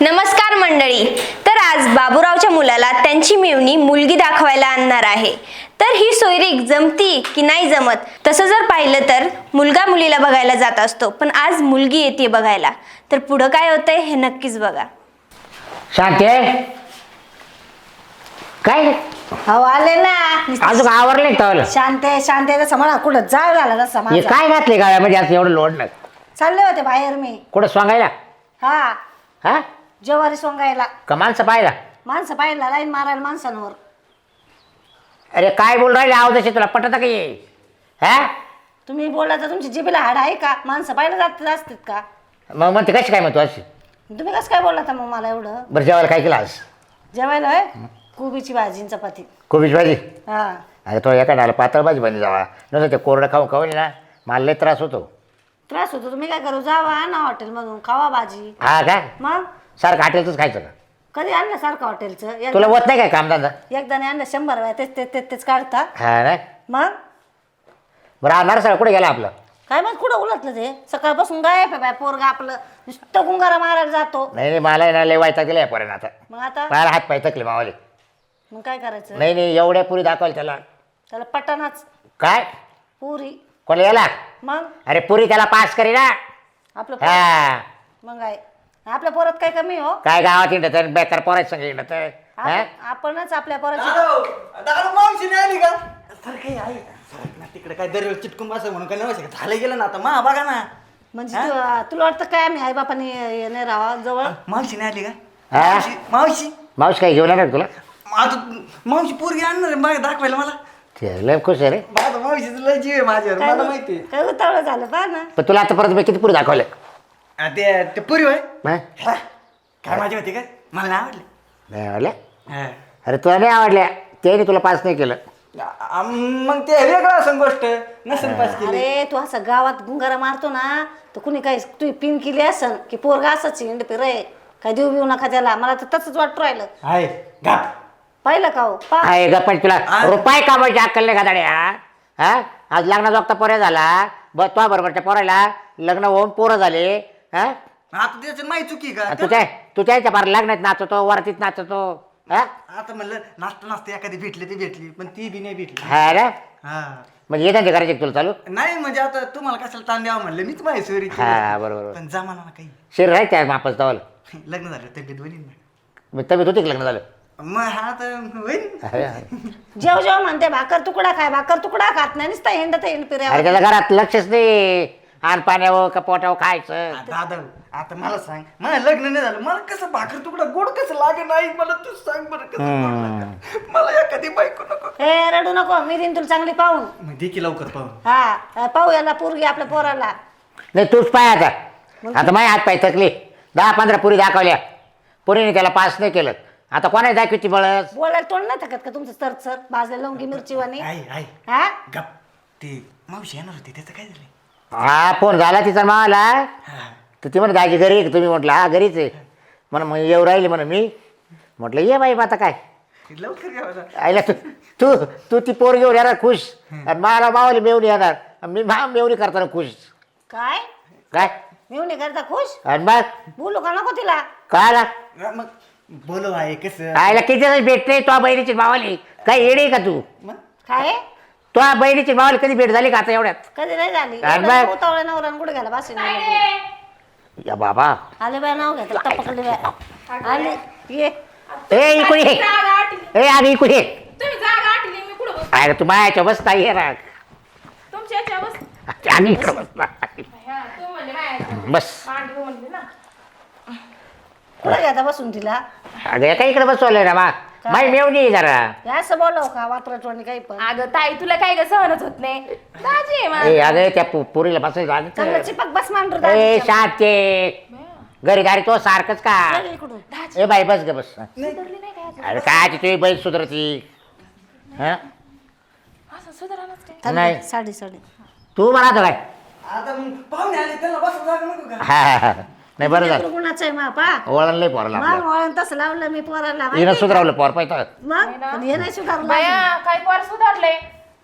नमस्कार मंडळी. तर आज बाबूरावच्या मुलाला त्यांची मेवणी मुलगी दाखवायला आणणार आहे. तर ही सोयरीक जमती की नाही जमत? तसं जर पाहिलं तर मुलगा मुलीला बघायला जात असतो पण आज मुलगी येते बघायला. तर पुढं काय होतंय हे नक्कीच बघा. शांती काय? हो आले ना. अजून आवरले तवल? शांत आहे, शांत आहे, तसं म्हणा कुठं जाळ झाला तसा हे माझा? काय घातले गाळ्यामध्ये? असं एवढं लोडलं चालले होते बाहेर मी. कुठं स्वांगायला? हा. हा? जेवारी सोंगायला. का माणसं पाहिला माणसं पाहिलं लाईन मारायला माणसांवर. अरे काय बोल राहिले आवाजाशी तुला? पटत का ये? हा? तुम्ही बोलला तर तुमची जिबीला हाड आहे का? माणसं पाहिलं जात असतात का? मग म्हणते कशी काय म्हणतो अशी? तुम्ही कसं काय बोलला मग मला एवढं? बरं जेवायला काय केलं आज? जेवायला होय? कोबीची भाजी आणि चपाती. कोबीची भाजी? हा. अरे तो एका डाला पातळ भाजी बनी जावा. नसं ते कोरडं खाऊ खाऊ ना मला लय त्रास होतो. त्रास होतो. तुम्ही काय करू? जावा ना हॉटेलमधून खावा भाजी. हा काय मग? सारखं हॉटेलचंच खायचं का? कधी आणलं सारखं हॉटेलचं? तुला होत नाही काय कामधंदा एकदा नाही आणलं शंभर वेळा तेच तेच तेच तेच काढता. हा मग? बरं आणणार सर कुठे गेला आपलं? काय माहीत कुठं उलटलं ते? सकाळपासून गायब आहे बाय पोरगा आपलं. नुसतं गुंगारा मारायला जातो. नाही नाही मला ना लय वायता दिला पर्यंत आता. मग आता? मला हात पाय थकले मावाले. मग काय करायचं? नाही नाही एवढ्या पुरी दाखवाल त्याला. त्याला पटाणाच काय? पुरी. कोण याला? मग? अरे पुरी त्याला पास करी ना आपलं हा. मग काय? आपल्या पोरात काय कमी हो? काय गावात येणं तर बेकार पोरायचं संग येणं तर हा? आप- आपणच आपल्या पोराची दादा दादा मावशी नाही आली का? सर काही आहे सरक ना तिकडे काय दरवेळेस चिटकून बसा म्हणून काय का झालं गेलं ना आता मा बघा ना. म्हणजे तू- तुला वाटतं काय आम्ही आई बापाने नाही राहा जवळ? मावशी नाही आली का? हा? मावशी मावशी? काय घेऊन येणार तुला? आता मावशी पोरगी आणणार आहे बघा दाखवायला मला. ते लय खुश आहे रे. माझा मावशीचं लय जीव आहे माझ्यावर काय मला माहिती आहे. काय उतावळं झालं पहा ना. पण तुला आता परत मी किती पुरी दाखवलं? आ, ते ते पुरी होय? हा? हा. काय माझी होती का? मला नाही आवडली. नाही आवडल्या? हा. अरे तुला नाही आवडल्या? त्याने तुला पास नाही केलं. आ, मग ते वेगळं असं गोष्ट. नसेल पास केली. अरे तू असं गावात गुंगारा मारतो ना तर कुणी काही तू पिन केली असन की पोरगा असंच हिंड रे काय देऊ बिऊ नका त्याला. मला तर तसंच वाटू राहिलं. आहे. गाप पाहिलं का हो? पा. आहे गप्पा तुला. आ- रुपये कामायची अक्कल नाही गादाड्या हा? आज लग्नाचा वक्ता पोऱ्या झाला. ब तो बरोबरच्या पोराला लग्न होऊन पोरं झाले. हा? आता माही चुकी का? तू त्या तू त्याच्या फार लग्नात नाचतो वरतीत नाचतो हा? आता म्हणलं नाचता नाचता एखादी भेटली ती भेटली पण ती बी नाही भेटली. हा रे हा. म्हणजे येतात ते करायचे का तुला चालू? नाही म्हणजे आता तुम्हाला कशाला ताण द्यावं म्हणलं? मीच सोयरी. हा बरोबर पण जमाना ना काही. शरीर आहे त्या मापाच तवाल. लग्न झालं तब्येत बनी ना? मग तब्येत होती का लग्न झालं? मग हा तर होईल अरे अरे जेव जेव म्हणते भाकर तुकडा काय भाकर तुकडा खात नाही नुसतं हिंडत हिंड फिर्या त्याच्या घरात लक्षच नाही. आण पाण्यावर का पोटावर खायचं? दादा आता मला सांग. मला लग्न नाही झालं. मला कसं भाकर तुकडा गोड कसं लागे नाही मला तू सांग बरं कसं गोड लागेल. मला एखादी बायको नको. ए रडू नको. मी देईन तुला चांगली पाहून. मग दे की लवकर पाहून. हा पाहू याला पोरगी आपल्या पोराला. नाही तूच पाय आता. आता माझे हात पाय थकले. दहा पंधरा पुरी दाखवल्या. पुरीने त्याला पास नाही केलं. आता कोणाची दाखवची बळस? बोलायला तोंड नाही थकत का तुमचं सर सर? भाजले लवंगी मिरची वाणी? आई आई. हा? गप. ते मावशी येणार होती त्याचं काय झालं? हा फोन झाला तिचा मावाला हा. तर ती म्हणे दाजी घरी आहे का तुम्ही? म्हटलं हा घरीच आहे. म्हणून मग येऊ राहिली म्हणून मी. म्हटलं ये बाई मग आता काय? लवकर लागलं. आईला तू तू तू ती पोर घेऊन येणार खुश. आणि मला मावाली मेवणी येणार. आणि मी मा मेवणी करताना खुश. काय? काय? मी नाही करता खुश? आणि मग? बोलू का नको तिला? काय आला हा, मग बोलव आहे कसं? आईला किती दिवस भेटते तो बहिणीची मावाली काय येडे का तू? मग? काय? तो बहिणीची मावाली कधी भेट झाली का आता एवढ्यात? कधी नाही झाली? उतावळ्या नवरा गुड घ्यायला बस या बाबा. आले बाय नाव बाय. आले. ये. ए इकडे ये. ए अरे इकडे ये. तुम्ही जागा आठली मी कुठं बस अरे तू मायाच्या बसता ये राग. तुमच्या याच्या बस आणि इकडे बसला हा तू म्हणले काय बस. मांडू म्हणले ना. कुठे घ्या बसून तिला? अगं काय इकडे बसवलंय ना मा माई मेवणी आहे जरा. हे असं बोलव का? वात्रटवाणी काही पण. अगं ताई तुला काय ग? सहनच होत नाही. दाजी आहे माझा. ए अगं त्या पु- पोरीला बसायचं चांगलं चिपक बस मांडू ए शाते घरी घरी तो सारखंच का? इकडून. ए बाई बस ग बस. सुधारली नाही काय? अरे काय तुझी बाई सुधरती? हा? असं सुधारानच काय? थांब, नाही. साडी साडी. तू म्हणा आता काय आता मग पाहुणे आले त्याला बसा जागा नको का? हा हा, हा. नाही बरं झालं. गुणाचं आहे मा पा वळण लय पोराला मग आपलं. वळण तसं लावलं मी पोराला हिनं माहिती सुधरवलं पोर पाहिजे मग? पण हे नाही सुधारलं बाया काय पोर सुधारले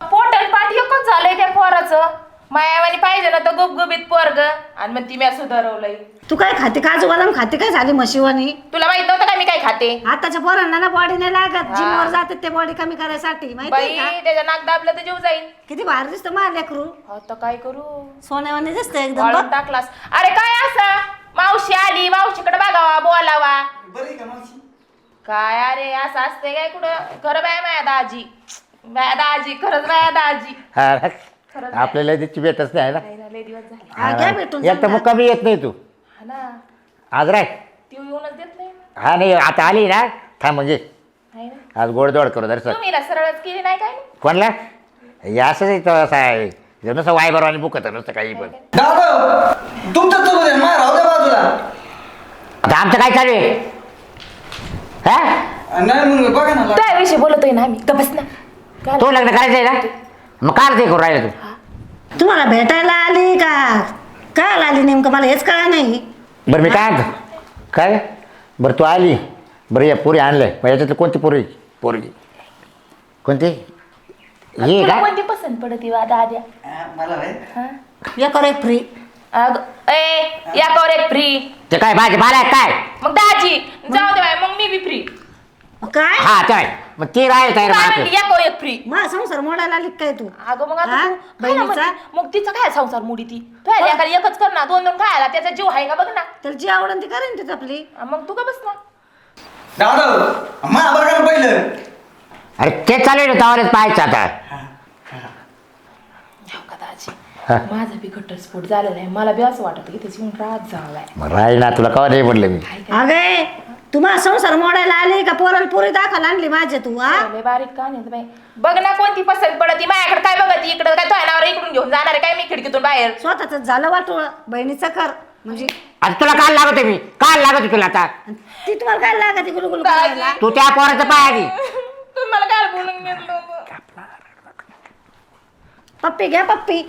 पोटल पाठ एकच झालंय त्या पोराचं. मायावानी पाहिजे ना तर गुबगुबीत पोरग. आणि मग ती मी सुधारवलंय. तू काय खाते? काजू बदाम खाते? काय झाली म्हशीवानी? तुला माहीत नव्हतं का मी काय खाते? आताच्या पोरांना ना बॉडी नाही लागत. जिमवर जातात ते बॉडी कमी करायसाठी बाई माहिती का? त्याच्या नाक दाबलं तर जीव जाईल किती भारी दिसतं मा लेकरू. आता काय करू? सोन्यावानी दिसतं एकदम वाळून. टाकलास. अरे काय असं? मावशी आली मावशीकडे बघावा बोलावा. बरं आहे का मावशी? काय अरे असं असते काय कुठं? खरं बाय माया दाजी. माया दाजी खरंच माया दाजी. हा, खरंच आपल्याला त्याची भेटच नाही ना? नाही ना, लय दिवस झाले. हा, घ्या भेटून एक तर मग कमी येत नाही तू. हा ना. आज राय. ती येऊनच देत नाही. हा नाही आता आली ना? थांब म्हणजे ना. आज गोडदोड करू दर्शन. तुम्ही ना सरळच केली नाही काय? कोणला? हे असंच आहे तो असं आहे. नुसतं वायबर आणि बुकत नुसतं काही पण. दादा तुमचं राहू द्या बाजूला. आता आमचं काय चालू आहे? हा? नाही मग बघा ना त्या विषयी बोलतोय ना आम्ही गपस ना. काय? तो लग्न करायचं आहे ना मग काय ते करू राहिलं तू. तुम्हाला भेटायला आली का? काय आली नेमकं मला हेच कळा नाही. बरं मी काय काय? बरं तू आली. बरं या पुरी आणलंय. मग याच्यातली कोणती पोरी? पोरगी. कोणती? ही तुला का कोणती पसंत पडती वा दाद्या हा, मला व्हय. हा? एक फ्री अग ए या कवर एक फ्री ते काय भाजी मला काय? मग दाजी जाऊ दे बाय मग मी बी फ्री काय? हा काय मग ती राहील तयार काय मला म्हणली या कवर एक फ्री मा संसार मोडायला आली काय तू? अगं मग आता हा? तू काय ना बहिणीचा? म्हणते? मग तिचा काय संसार मुडी ती? तू आली एखादी एकच कर ना दोन दोन खायला त्याचा जीव आहे का बघ ना. त्याला जी आवडन ती करेन तीच आपली. मग तू का बस ना दादा मा बघा ना पहिलं. अरे ते चालू आहे तवारच पाहायचं आता. हो का दाजी? हा. माझा बी घटस्फोट झालेला आहे. मला बी असं वाटत की त्याची रात झालाय. मग राहील ना तुला कवा नाही म्हटलं मी? अगे तुम्हाला संसार मोडायला आली का? पोराला पुरी दाखल आणली माझ्या तू हा? लय बारीक का नाही बाई? बघ ना कोणती पसंत पडती माझ्याकडे काय बघत इकडे काय इकडून घेऊन जाणार आहे काय मी खिडकीतून बाहेर? स्वतःच झालं वाटोळ बहिणीचं कर. म्हणजे आता तुला काल लागत मी. काल लागत तुला आता. ती तुम्हाला काय लागत गुलगुल करायला? तू त्या पोराचं पाय आधी. मला होतं? पप्पी घ्या पप्पी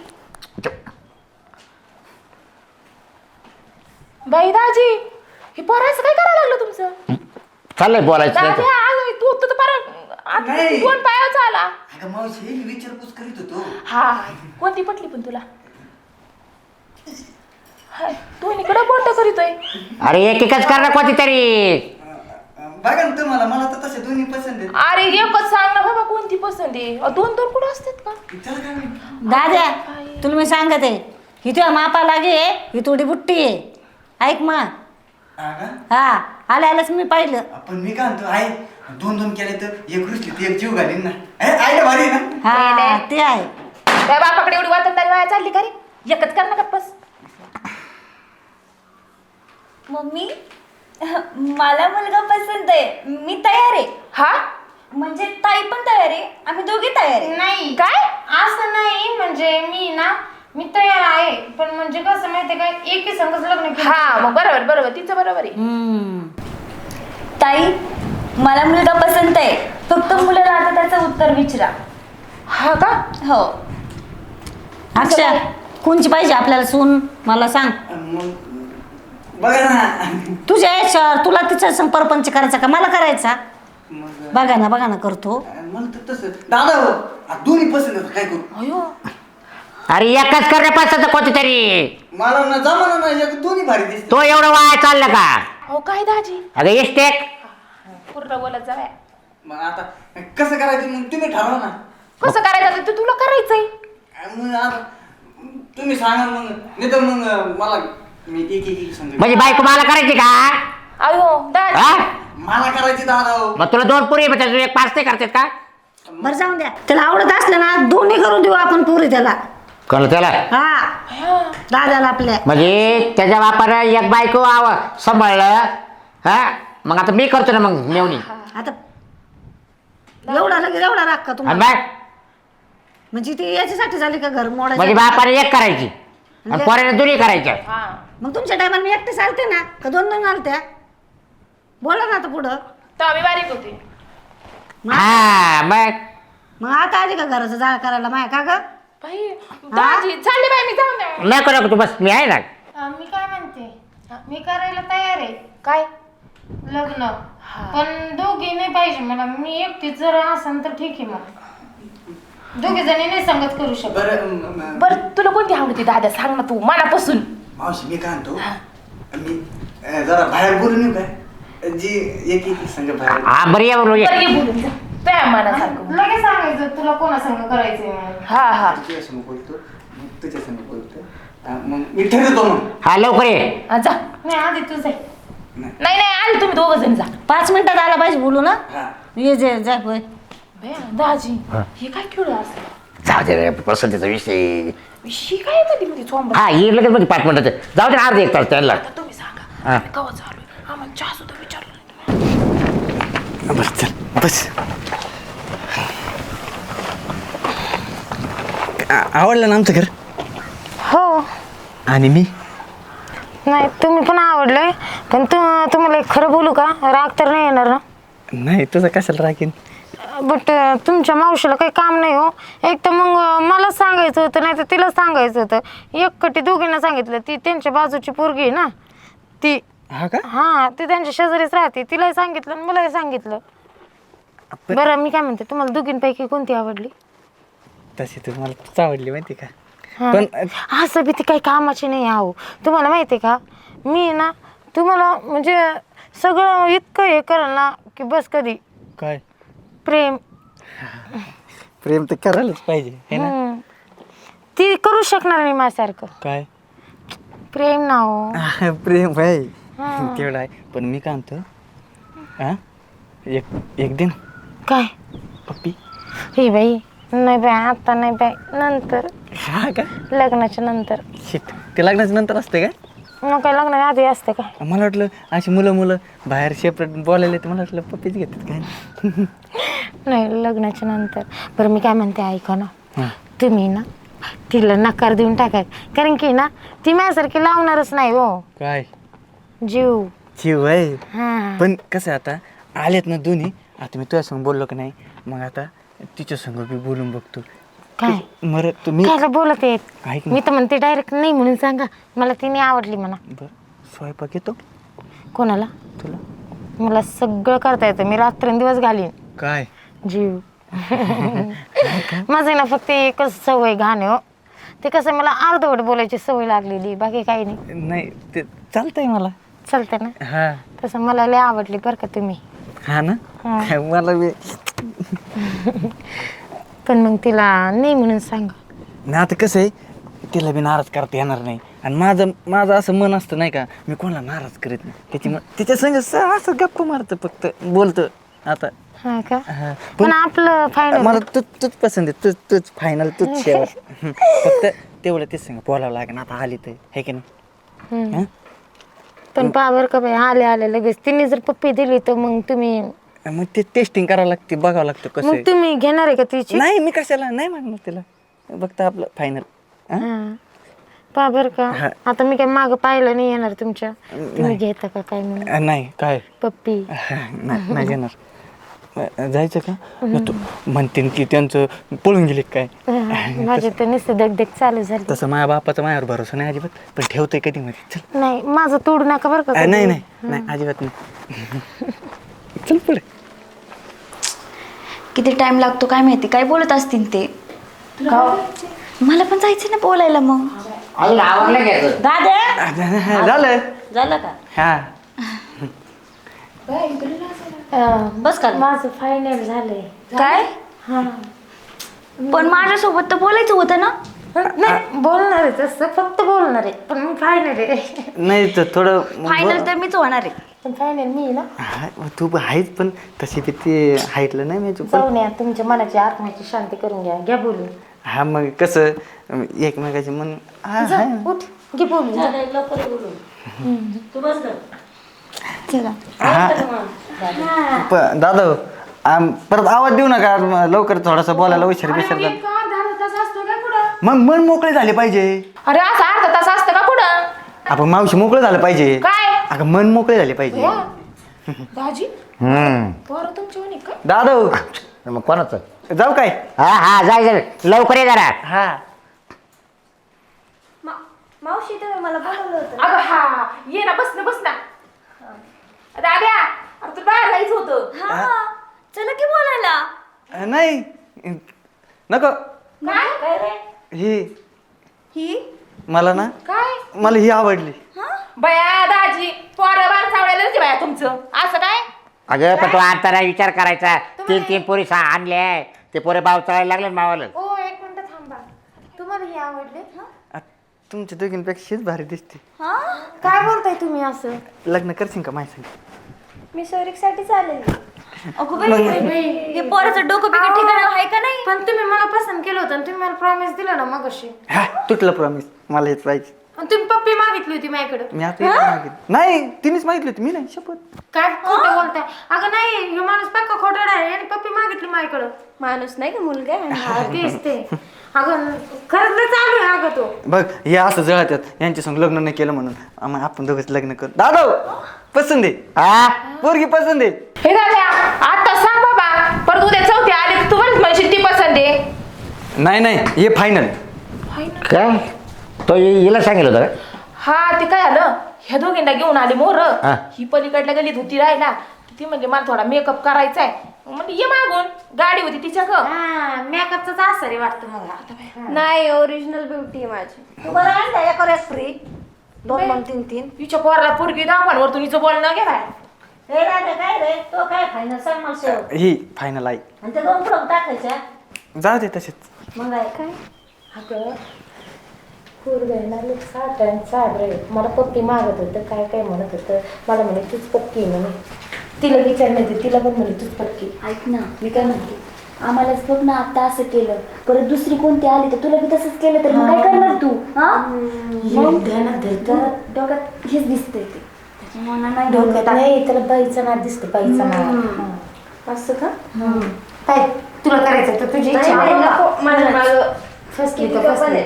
बाई दाजी हे पोरायचं काय करायला लागलं तुमचं चाललंय बोलायचं दाजी. आज तू तर पार आता नाही. दोन पायावर आला अगं मावशी मी विचारपूस करीत होतो हा कोणती पटली पण तुला हाय, तू इकडं बोट करीतोय अरे एक एकच कर ना कोणती तरी बघा ना तुम्हाला मला तर तसे दोन्ही पसंत आहेत. अरे एकच सांग ना बाबा कोणती पसंत आहे? अ, दोन दोन कुठं असतात का? त्याला काय माहिती? दाद्या तुला मी सांगते ही तुझ्या मापा लागे ही थोडी बुट्टी आहे. ऐक मा. हा का? हा आल्या आल्याच मी पाहिलं. पण मी काय म्हणतो आहे दोन दोन केले तर एक रुसली ती एक जीव घालीन ना. ए, आहे ना भारी आहे ना? हा ते आहे. त्या बापाकडे एवढी वातनदारी वाया चालली का रे? एकच कर ना गप्पस. मम्मी मला मुलगा पसंत आहे. मी तयार आहे. हा? म्हणजे ताई पण तयार आहे. आम्ही दोघे तयार आहे. नाही. काय? असं नाही. म्हणजे मी ना मी तयार आहे. पण म्हणजे कसं माहितीये का एकी संघच लग्न केलं हा मग बरोबर बरोबर. तिचं बरोबर आहे. हम्म. ताई मला मुलगा पसंत आहे. फक्त मुलाला आता त्याचं उत्तर विचारा. हा का? हो. अक्षय कोणची पाहिजे आपल्याला सून? मला सांग. मग बघा ना. तुझ्या याच्यावर तुला तिचा संग परपंच करायचा का? मला करायचा? मग बघा ना बघा ना करतो. मला तर तसं. दादा हो आ, दोन्ही पसंत आहेत काय करू? अयो. अरे एकच कर रे पसंत कोणती तरी मला ना जमाना ना एक दोन्ही भारी दिसते तो एवढं वाया चाललं का? अहो काय दाजी? अगं इस्टेक पूर्ण बोलत जाव्या मग आता कसं करायचं मग? तुम्ही ठरवा ना. कसं करायचं? ते तुला करायचंय. मग आता तुम्ही सांगा मग. नाही तर मग मला मी एक एक एक सांगतो. म्हणजे बायको मला करायची का? अयो हा? मला करायची दादा हो मग तुला दोन पुरी म्हणजे एक पाच नाही करतात का? बरं जाऊन द्या. त्याला आवडत असलं ना दोन्ही करून देऊ आपण पुरी त्याला. कळलं त्याला? हा. हा. दादाला आपल्या. म्हणजे त्याच्या बापानं एक बायको आव सांभाळलं हा? मग आता मी करतो ना मग मेवणी. आता एवढा लगेच एवढा राग का आणि तुम्हाला? बाय म्हणजे ती याच्यासाठी झाली का घर म्हणजे मोडायचं बापाने एक करायची. आणि पोराने दोन्ही करायच्या. हा. मग तुमच्या टायमाला मी एकटे चालते ना? का दोन दोन आलत्या? बोला ना आता पुढं. तर आम्ही बारीक होते हा मग मग आता आली का घराचं जाळ करायला माया का ग? बाई दाजी चालली बाई मी जाऊन द्या. नको नको तू बस मी आहे ना. मी काय म्हणते? मी करायला तयार आहे. काय? लग्न. पण दोघी नाही पाहिजे मला. मी एकटीच जर असेल तर ठीक आहे मग. दोघे जणी नाही संगत करू शकत. बरं म- म- बरं तुला कोणती आवडते दादा? सांग ना तू मनापासून. मावशी मी काय म्हणतो? मी अं, जरा बाहेर बोलून येऊ काय जी एक एक संघ बाहेर. हा बरं ये बरं ये. बरं ये बोलून जा. तुझ्या मनासारखं लगेच सांगायचं तुला कोणा संग करायचंय म्हणून. हा हा. तुझ्या संग बोलतो मग तुझ्या संग बोलतो. हा, मग मी ठरवतो मग. हा लवकर ये. हा, जा. नाही आधी तू जाय नाही. नाही आधी तुम्ही दोघं जण जा. पाच मिनिटात आला पाहिजे बोलू ना. हा. ये जे जाय होय बया, दाजी हे. काय खेळ असं? जाऊ दे रे पसंतीचा विषय. शी काय मध्ये मध्ये चोंबा हा ये लगेच मध्ये पाच मिनिटाचं जाऊ दे ना अर्धा एक तास त्यांना. आता तुम्ही सांगा. हा. आम्ही कवा चालू आम्हाला चहा सुद्धा विचारलं नाही बस चल बस. आ- आवडलं ना आमचं घर? हो. आणि मी? नाही तुम्ही पण आवडले पण तू तुम्हाला एक खरं बोलू का? राग तर नाही येणार ना? नाही तुझं कशाला राखीन बट तुमच्या मावशीला काही काम नाही हो. एक तर मग अं, मला सांगायचं होतं नाही तर तिला सांगायचं होतं. एकटी दोघींना सांगितलं ती त्यांच्या बाजूची पोरगी आहे ना. ती हा का? हा ती त्यांच्या शेजारीच राहते. तिलाही सांगितलं आणि मलाही सांगितलं. पण- बरं मी काय म्हणते तुम्हाला दोघींपैकी कोणती आवडली? तशी तर मला तूच आवडली माहिती का? हा. पण असं बी ती काही कामाची नाही आहो तुम्हाला माहिती आहे का? मी ना तुम्हाला म्हणजे सगळं इतकं हे करेल ना की बस कधी. काय? प्रेम. प्रेम तर करायलाच पाहिजे है ना? हम्म. ती करू शकणार नाही माझ्यासारखं. काय? प्रेम ना हो. प्रेम हा. तेवढं आहे. पण मी काय म्हणतो हा एक एक दिन. काय? पप्पी. हे बाई नाही बाई आता नाही बाई नंतर. हा का? लग्नाच्या नंतर. शिट ते लग्नाच्या नंतर असते का? मग काय लग्नाच्या आधी असते का? मला वाटलं अशी मुलं मुलं बाहेर सेपरेट बोलायला मला वाटलं पप्पीच घेतात काय? नाही लग्नाच्या नंतर. बरं मी काय म्हणते ऐका ना. तुम्ही ना तिला नकार देऊन टाकाय कारण की ना ती माझ्यासारखी लावणारच नाही हो. काय? जीव. जीव आहे? हा. पण कसं आहे आता आलेत ना दोन्ही. आता मी तुझ्या संग बोललो की नाही मग आता तिच्या संग बी बोलून बघतो. काय? मर तुम्ही बोलत ऐक ना. मी तर म्हणते डायरेक्ट नाही म्हणून सांगा. मला तिने आवडली म्हणा. बर स्वयंपाक येतो? कोणाला? तुला? मला सगळं करता येतं. मी रात्रंदिवस घालीन. काय? जीव माझं ना फक्त एकच सवय घाण आहे हो. ते कसं मला अर्धवट बोलायची सवय लागलेली बाकी काही नाही. नाही ते चालतंय मला. चालतं ना? हा. तसं मला लय आवडली बरं का तुम्ही. हा ना? हा. काय मला बी पण मग तिला नाही म्हणून सांगा. नाही आता कसं आहे तिला बी नाराज करता येणार नाही. आणि माझं माझं असं मन असतं नाही का मी कोणाला नाराज करीत नाही. त्याची मन तिच्या संग स- असं गप्प मारतं फक्त बोलतं. आता. हा का? हा. पण आपलं फायनल मला तूच तूच पसंत आहे. तूच तूच फायनल तूच शेवट. फक्त तेवढं तेच सांग. बोलावं लागेल. आता आली तर. हे की नाही? हं? पण पहा बरं का बाई आले आले लगेच. तिने जर पप्पी दिली तर मग तुम्ही मग ते टेस्टिंग करावं लागते. बघावं लागतं कसं मग आहे. तुम्ही घेणार आहे का तिची? नाही मी कशाला नाही मागणार तिला. फक्त आपलं फायनल हा? पहा बरं का? हा. आता मी काय माग पाहिलं नाही येणार तुमच्या. तुम्ही घेता का काय म्हणून? नाही काय? पप्पी. नाही नाही घेणार. अ, जायचं का? मग तू म्हणते की त्यांचं पळून गेले काय? माझी तर नुसतं दगदग चालू झाली. तसं माझ्या बापाचा माझ्यावर भरोसा नाही अजिबात पण ठेवतोय कधी मध्ये चल. नाही माझं तोडू नका बरं का अ. नाही नाही नाही अजिबात नाही. चल पुढे. किती टाइम लागतो काय माहिती? काय बोलत असतील ते? मला पण जायचं ना बोलायला मग. अजून आवडलं घ्यायचं. दादा! झालं. झालं का? हा. अं, बस का? माझं फायनल झालंय. काय? हा. पण माझ्यासोबत तर बोलायचं होतं ना? नाही बोलणार आहे तसं फक्त बोलणार. आहे पण मग फायनल आहे. नाही तर थोडं फायनल तर मीच होणार आहे. पण फायनल मी ना? हा, तू पण आहेच पण तशी बी ती हाईटला नाही मी पण जाऊन या तुमच्या मनाची आत्म्याची शांती करून घ्या. घ्या बोलून. हा मग कसं एकमेकाचे मन हा जा. उठ. घे बोलून जा. लवकर बोलू तू बस चला. हा. प- दादा आम- परत आवाज देऊ नका म- लवकर थोडासा बोलायला उशीर बिशीर झाला. मग मन मोकळे झाले पाहिजे. अरे असं अर्धा तास असतं का कुठं? आपण मावशी मोकळं झालं पाहिजे. काय? अगं मन मोकळे झाले पाहिजे. दाजी? हम्म. पोरं तुमच्या म्हणे का? दादा मग कोणाचं? जाऊ काय? हा हा जाय जाय. लवकर ये जरा. हा. मावशी तुम्ही मला बोलवलं होतं. अगं हा. ये ना बस ना बस ना. दाद्या जायचं होतं. हा. चला की बोलायला. अ, नाही. नको. काय? रे? ही. ही? मला ना काय? मला ही आवडली. बया दाजी पोरं बार चावलेलंच बाया तुमचं? असं काय? अगं पण तो आणताना विचार करायचा. तीन तीन पोरी सा आणले ते पोरे भाव चालायला लागले ना मावाला. ओ एक मिनिट थांबा. तुम्हाला हे आवडले? आ, तुमच्या दोघींपेक्षाच भारी दिसते. काय बोलताय तुम्ही असं? लग्न करशील का माझ्या संग? मी सोयरीकसाठी चालेल. अगो बाई हे पोराचं डोकं बिकट ठिकाण आहे का नाही? पण तुम्ही मला पसंत केलं होतं आणि तुम्ही मला प्रॉमिस दिलं ना मग अशी हा तुटलं प्रॉमिस मला हेच पाहिजे. तुम्ही पप्पी मागितली होती माझ्याकडे. मी आता इकडे मागितलं. नाही तिनेच मागितली होती. मी नाही शपथ. काय खोटं बोलताय? अगं नाही हे माणूस पक्का खोटाडा आहे. आणि पप्पी मागितली माझ्याकडं. माणूस नाही का मुलगा? आहे. हा, तेच ते. अगं खरंच लय चालू आहे अगं तो. बघ हे असं जळतात यांच्या संग लग्न नाही केलं म्हणून. आम्हा- आपण दोघंच लग्न कर दादा! पसंत आहे. हा? पोरगी पसंत आहे. हे झाल्या आता सांग बाबा परत उद्या चौथी आली तर तू बरंच म्हणशील ती पसंत आहे. नाही नाही हे फायनल काय? तो हि- हिला सांगितलं होतं का? हा ते काय झालं? ह्या दोघींना घेऊन आले मोर. हा. ही पलीकडल्या गलीत होती राहिला ती म्हणजे मला थोडा मेकअप करायचा आहे म्हणजे ये मागून. गाडी होती तिच्या ग हा मेकअपचाच असं रे वाटतं मला. नाही ओरिजिनल ब्युटी आहे माझी. तू बरं आणलं एका फ्री दोन दोन तीन तीन. तिच्या पोराला पोरगी दाखवांवर तू हिचं बोलणं घे बाय हे राजा काय रे? तो काय फायनल सांग. मला ही फायनल आहे. आणि ते दोन पुढं टाकायच्या जाऊ दे तसेच. मग आहे काय? अगं पोरगायला लोक साठ आणि साठ रे. मला पप्पी मागत होतं काय काय म्हणत होतं. मला म्हणे तूच पक्की म्हणे. तिला विचारण्यात तिला पण म्हणे तूच पक्की ऐक ना. मी काय म्हणते? आम्हालाच बघ ना आता असं केलं. परत दुसरी कोणती आली तर तुला बी तसंच केलं तर मग काय करणार तू? हा? मग? ध्यानात डोक्यात डोक्यात हेच दिसतंय ते. त्याच्यामुळे नाही डोक्यात डोक्यात नाही त्याला बाईचं नाद दिसतं बाईचं नाद. असं का? काय तुला करायचं तर तुझी इच्छा नाही. नको. फसली तर फसली.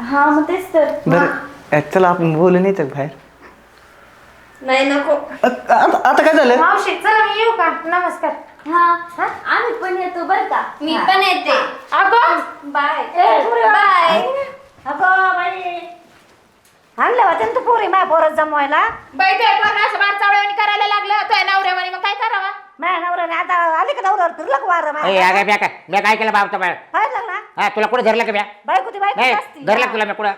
हा मग तेच तर. बरं आपण बोलू नाही तर बाहेर. नाही नको. आ- आता आता काय झालं? मावशी चला मी येऊ का? नमस्कार. हा आम्ही पण येतो बरं का? मी पण येते. अगं? बाय. बाय. अगं बाई. आणलं होते तू पोरी माझ्या पोरत जमवायला? बाई ते पोरं असं बार चावळ्यावानी करायला लागलं. तो नवऱ्यावानी मग काय करावा? माझ्या नवऱ्याने आता आली का नवऱ्यावर? फिरलं का वारं ए, माझ्या अगं म्या काय म्या काय केलं बाबा बाळ पाहिलं ना. हा तुला कुठे धरलं का म्या बायको ती बायको नाही असती. धरलं का तुला मी कुठं?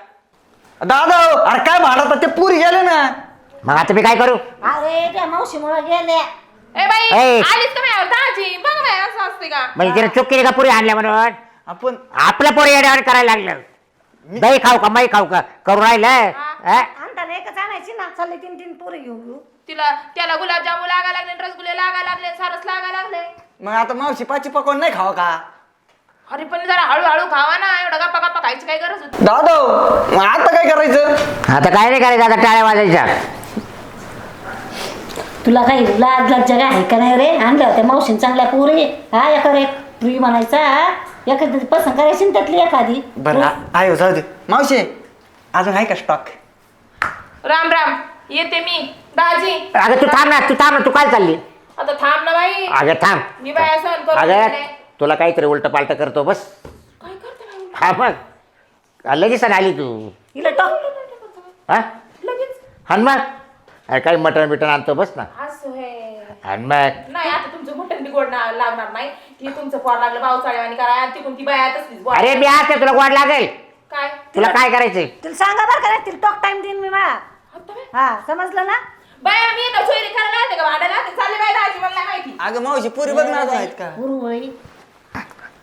दादा अरे काय भाडा ते पुरी गेले ना. मग आता मी काय करू? अरे त्या मावशीमुळे गेल्या ए बाई ए. आलीच का माझ्यावर दाजी. बघ बाय असं असते का? म्हणजे तिने चूक केली का पुरी आणल्या म्हणून? आपण आपलं पोरी येड्यावर करायला लागलं. दही खाऊ का मै खाऊ का? करू राहिलं हा? आणताना एकच आणायची ना. चालली तीन तीन पोरी घेऊन घेऊ तिला त्याला लागा लागले रसगुल्ले लागा लागले सारस लागा लागले. मग आता मावशी पाची पकवून नाही खावा का? अरे पण जरा हळूहळू खावा ना. एवढा गप्पा गप्पा खायची काय गरज होती. दादा मग आता काय करायचं? आता काय नाही करायचं आता टाळ्या वाजायच्या. तुला काही लाज लाज जगा आहे का नाही रे? आणल्या होत्या मावशीन चांगल्या पोरी. हा एका एक फ्री म्हणायचा एखादी पसंत करायची ना त्यातली एखादी. बरं आहे हो, जाऊ दे. मावशी अजून आहे का स्टॉक राम राम. येते मी. दाजी. अगं तू थांब ना तू थांब ना तू काय चालली? आता थांब ना बाई. अगं थांब. मी बाया करू अगं. तुला काहीतरी उलट पालट करतो बस. काय करते बाई? हा मग. लगेच आली तू. हिला टॉक. हा? लगेच. हान मग? अरे काही मटण बिटन आणतो बस ना. असं हे. हान मग? नाही आता तुमचं मुठ्ठन बी गोड ना- लागणार नाही. की तुमचं पोर लागलं करा आणि तिकडून ती बाया तसलीच बोला. अरे मी तुला गोड लागेल? काय? तुला काय करायचंय? तिला सांगा बरं का तिला टॉक टाइम देईन मी मा आता बाई? हा समजलं ना? बाया मी येतो सोयरी करायला येते का? भांडायला येते? चालले बाई दाजी मला नाही माहिती. अगं मावशी पुरी बघ ना अजून आहेत का? गुरुवळी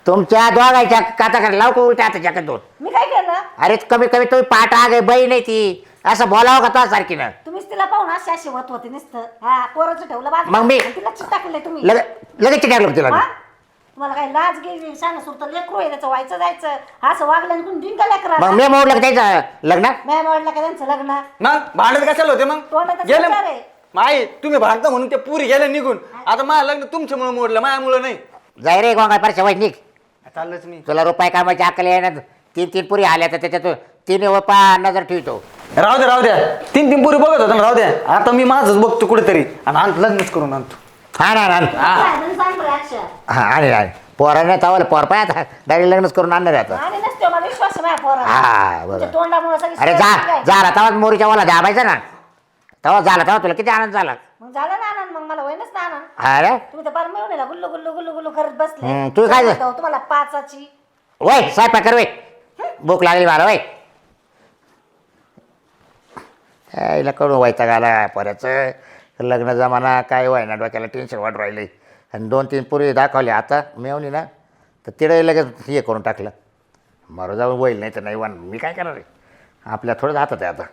तुमच्या दोघायच्या काता लाव का उलट्या आता जगात दोन मी काय केलं? अरे कमी कमी तुम्ही पाठ आगे बाई नाही ती. असं बोलावं का सारखी ना तुम्हीच तिला पाहून अशी अशी होत होती नुसतं. हा पोराचं ठेवलं बाजूला. मग मी- आणि तिला टाकले तुम्ही. लगे लगेच टाकलं तिला हा? तुम्हाला काय लाज गेली शान सुरत लेकरू आहे त्याचं व्हायचं जायचं. असं वागलं आणि कोणी डिंका लेकरा मग मी मोडलं का त्याचं लग्न? मॅम वाढलं का त्यांचं लग्न? मग भांडत कशाला होते मग? गेले आहे. माई तुम्ही भांडता म्हणून ते पुरी गेले निघून. आता माझं लग्न तुमच्यामुळे मोडलं माझ्यामुळे नाही. जाय रे गोंगा परशा वैनिक चाललंच मी. तुला रुपये कामाची अक्कल तीन तीन पुरी आल्या तर त्याच्यात तीन पा नजर ठेवतो. राहू द्या राहू द्या तीन तीन पुरी बघत होता ना राहू द्या आता मी माझंच बघतो कुठेतरी. आणि आणतो लग्नच करून आणतो. हा ना काय अक्षर. हा आणि आणि. पोराने तावलं पोर पाय आता. डायरेक्ट लग्नच करून आणणार आहे आता. आणि नसते मला विश्वास आहे माझ्या पोराला. हा बरोबर. तुमच्या तोंडामुळे सगळी अरे जा लागली. झाला तेव्हा मोरीच्या वाला दाबायचा ना. तेव्हा झाला तेव्हा तुला किती आनंद झाला. मग झालं ना आनंद मग मला होईनच ना आनंद. अरे तुम्ही तर बार मिळून गुल्लू गुल्लू गुल्लू गुल्लू करत बसले. हम्म, तू काय- सांगतो तुम्हाला पाचाची. वय स्वयंपाक कर वय. भूक लागली मला वय. यायला कळून व्हायचा गाला. पर्याचं लग्न जमाना काय व्हायना डोक्याला टेन्शन वाट राहिले आणि दोन तीन पुरी दाखवले आता मेवणी ना तर तिडे लगेच हे करून टाकलं. मरो जाऊन होईल नाही तर नाही वन मी काय करणार आहे? आपल्या थोडंच हातात आहे आता.